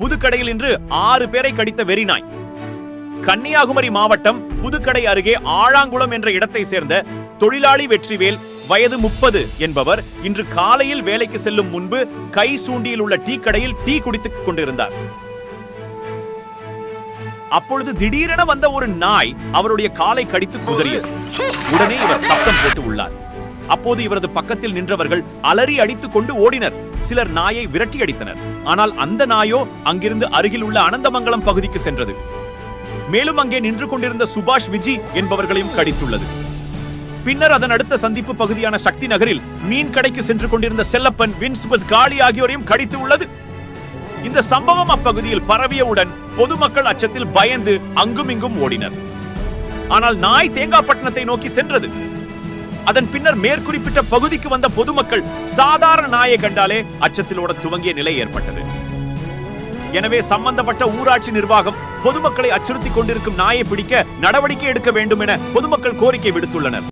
புதுக்கடையில் இன்று ஆறு பேரை கடித்த வெறிநாய். கன்னியாகுமரி மாவட்டம் புதுக்கடை அருகே ஆழாங்குளம் என்ற இடத்தை சேர்ந்த தொழிலாளி வெற்றிவேல் வயது முப்பது என்பவர் இன்று காலையில் வேலைக்கு செல்லும் முன்பு கை சூண்டியில் உள்ள டீ கடையில் டீ குடித்துக் கொண்டிருந்தார். அப்பொழுது திடீரென வந்த ஒரு நாய் அவருடைய காலை கடித்து குதறியது. உடனே இவர் சப்தம் போட்டு உள்ளார். அப்போது இவரது பக்கத்தில் நின்றவர்கள் அலறி அடித்துக் கொண்டு ஓடினர். சிலர் நாயை விரட்டி அடித்தனர். ஆனால் அந்த நாயோ அங்கிருந்து அருகில் உள்ள அனந்தமங்கலம் பகுதிக்கு சென்றது. மேலும் அங்கே நின்று கொண்டிருந்த சுபாஷ் விஜி என்பவர்களையும் கடித்துள்ளது. பின்னர் அதன் அடுத்த சந்திப்பு பகுதியான சக்தி நகரில் மீன் கடைக்கு சென்று கொண்டிருந்த செல்லப்பன் வின்ஸ்பஸ் காளி ஆகியோரையும் கடித்து உள்ளது. இந்த சம்பவம் அப்பகுதியில் பரவியவுடன் பொதுமக்கள் அச்சத்தில் பயந்து அங்கும் இங்கும் ஓடினர். ஆனால் நாய் தேங்காப்பட்டினத்தை நோக்கி சென்றது. அதன் பின்னர் மேற்குறிப்பிட்ட பகுதிக்கு வந்த பொதுமக்கள் சாதாரண நாயை கண்டாலே அச்சத்தில் துவங்கிய நிலை ஏற்பட்டது. எனவே சம்பந்தப்பட்ட ஊராட்சி நிர்வாகம் பொதுமக்களை அச்சுறுத்திக் கொண்டிருக்கும் நாயை பிடிக்க நடவடிக்கை எடுக்க வேண்டும் என பொதுமக்கள் கோரிக்கை விடுத்துள்ளனர்.